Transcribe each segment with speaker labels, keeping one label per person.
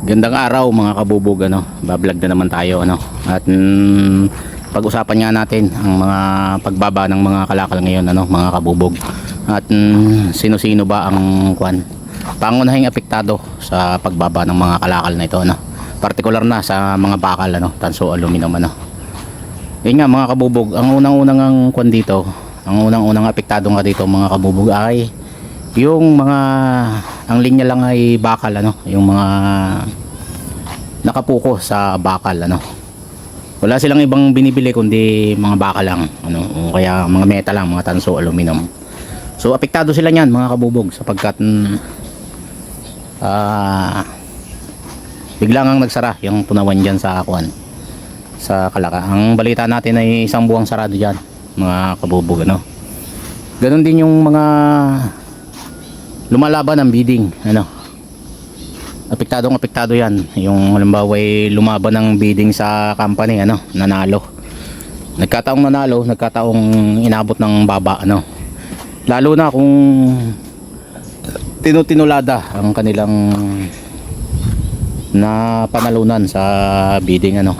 Speaker 1: Gandang araw mga kabubog ano. Bablog na naman tayo ano. At mm, pag-usapan nga natin ang mga pagbaba ng mga kalakal ngayon ano, mga kabubog. At mm, sino-sino ba ang kwan? Pangunahing apektado sa pagbaba ng mga kalakal na ito ano. Partikular na sa mga bakal ano, tanso aluminum ano. Yun nga mga kabubog, ang unang-unang ang kwan dito, ang unang-unang apektado nga dito mga kabubog ay yung mga ang linya lang ay bakal ano, yung mga nakapuko sa bakal ano. Wala silang ibang binibili kundi mga bakal lang ano, o kaya mga metal lang, mga tanso aluminum. So apektado sila niyan mga kabubog sapagkat mm, ah biglang ang nagsara yung punawan diyan sa kuan sa Kalaka. Ang balita natin ay isang buwang sarado diyan mga kabubog ano. Ganon din yung mga lumalaban ng bidding ano. Apektadong apektado yan. Yung halimbawa ay lumaban ng bidding sa company ano, nanalo. Nagkataong nanalo, nagkataong inabot ng baba ano. Lalo na kung tinutinulada ang kanilang na panalunan sa bidding ano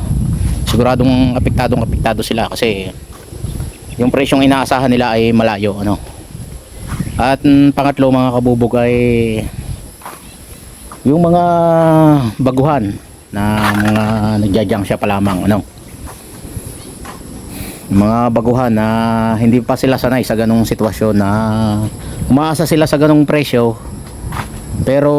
Speaker 1: siguradong apektadong apektado sila kasi yung presyong inaasahan nila ay malayo ano at mm, pangatlo mga kabubog ay yung mga baguhan na mga nagjajang siya pa lamang ano? Mga baguhan na hindi pa sila sanay sa ganong sitwasyon na umaasa sila sa ganong presyo pero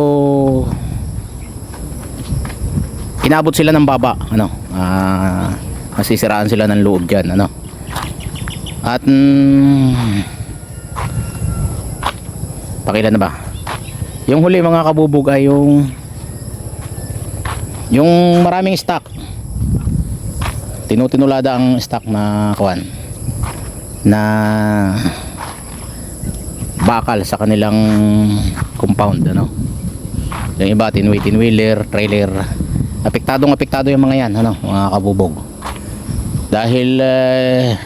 Speaker 1: inabot sila ng baba ano? Ah masisiraan sila ng loob diyan ano? At mm, pakilan na ba? Yung huli mga kabubog ay yung yung maraming stock. Tinutinulada ang stock na kawan na bakal sa kanilang compound ano? Yung iba tinway tinwheeler trailer. Apektadong apektado yung mga yan ano mga kabubog. Dahil eh,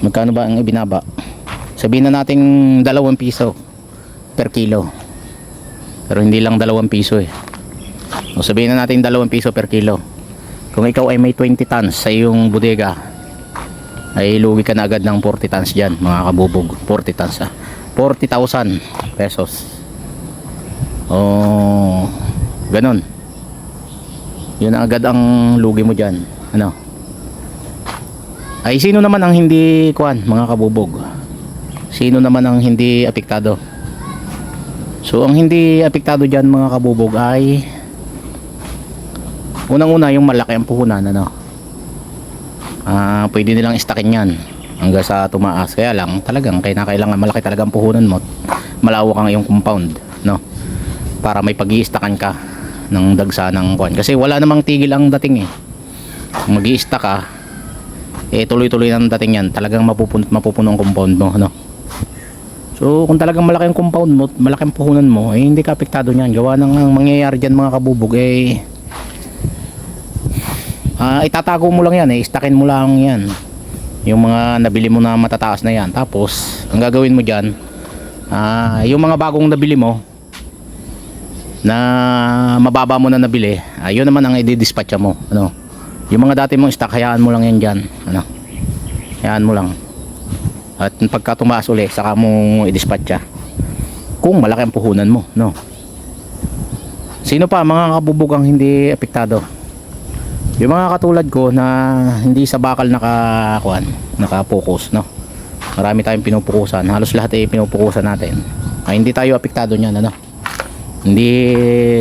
Speaker 1: magkano ba ang ibinaba sabihin na nating dalawang piso per kilo. Pero hindi lang dalawang piso eh. O sabihin na natin dalawang piso per kilo. Kung ikaw ay may 20 tons sa iyong bodega ay lugi ka na agad ng 40 tons dyan mga kabubog. 40 tons ah. 40,000 pesos. Oh ganon yun agad ang lugi mo dyan. Ano? Ay sino naman ang hindi kuan mga kabubog sino naman ang hindi apektado? So ang hindi apektado dyan mga kabubog ay unang una yung malaki ang puhunan ano? Ah pwede nilang istakin yan hanggang sa tumaas. Kaya lang talagang kailangan malaki talaga ang puhunan mo. Malawak ang iyong compound no? Para may pag-iistakan ka ng dagsa ng kuan kasi wala namang tigil ang dating eh. Kung mag ka eh tuloy-tuloy ng dating yan. Talagang mapupuno mapupuno ang compound mo no so kung talagang malaki ang compound mo malaki ang puhunan mo eh hindi ka apektado niyan. Gawa ng ang mangyayari diyan mga kabubog eh ah itatago mo lang yan eh istakin mo lang yan. Yung mga nabili mo na matataas na yan. Tapos ang gagawin mo diyan ah yung mga bagong nabili mo na mababa mo na nabili ayun naman ang i-dispatcha mo ano. Yung mga dati mong stock hayaan mo lang yan dyan ano. Hayaan mo lang at pagka tumaas uli saka mo i-dispatcha kung malaki ang puhunan mo no? Sino pa mga kabubugang hindi apektado? Yung mga katulad ko na hindi sa bakal nakakuan nakapokus no? Marami tayong pinupukusan. Halos lahat ay pinupukusan natin. Ay hindi tayo apektado niyan ano? Hindi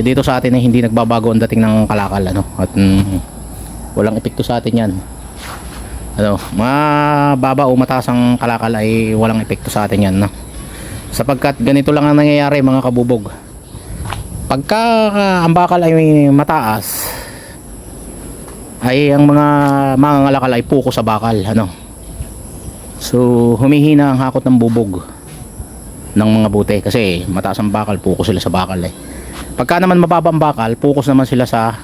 Speaker 1: dito sa atin ay hindi nagbabago ang dating ng kalakal ano? At mm, walang epekto sa atin yan ano mga baba o mataas ang kalakal ay walang epekto sa atin yan no? sapagkat ganito lang ang nangyayari mga kabubog. Pagka ah, ang bakal ay mataas ay ang mga mga ngalakal ay puko sa bakal ano? So humihina ang hakot ng bubog ng mga bute kasi mataas ang bakal focus sila sa bakal eh. Pagka naman mababa ang bakal focus naman sila sa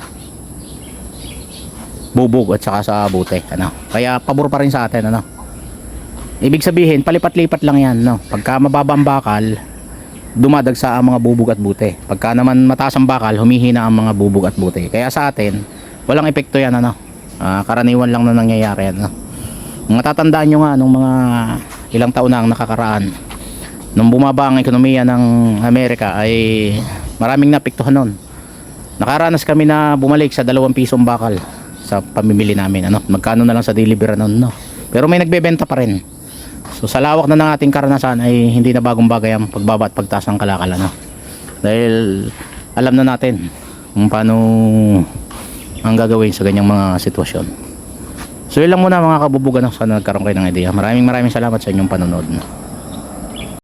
Speaker 1: bubog at saka sa bute ano kaya pabor pa rin sa atin ano ibig sabihin palipat-lipat lang yan no pagka mababa ang bakal dumadagsa ang mga bubog at bute. Pagka naman mataas ang bakal, humihina ang mga bubog at bute. Kaya sa atin, walang epekto yan ano. Ah, karaniwan lang na nangyayari yan. No? Matatandaan nyo nga nung mga ilang taon na ang nakakaraan. Nung bumaba ang ekonomiya ng Amerika ay maraming napektuhan nun. Nakaranas kami na bumalik sa dalawang pisong bakal sa pamimili namin. Ano? Magkano na lang sa delivery nun. No? Pero may nagbebenta pa rin. So sa lawak na ng ating karanasan ay hindi na bagong bagay ang pagbaba at pagtaas ng kalakal ano. Dahil alam na natin kung paano ang gagawin sa ganyang mga sitwasyon. So yun lang muna mga kabubugan no? sana nagkaroon kayo ng idea. Maraming maraming salamat sa inyong panonood. No?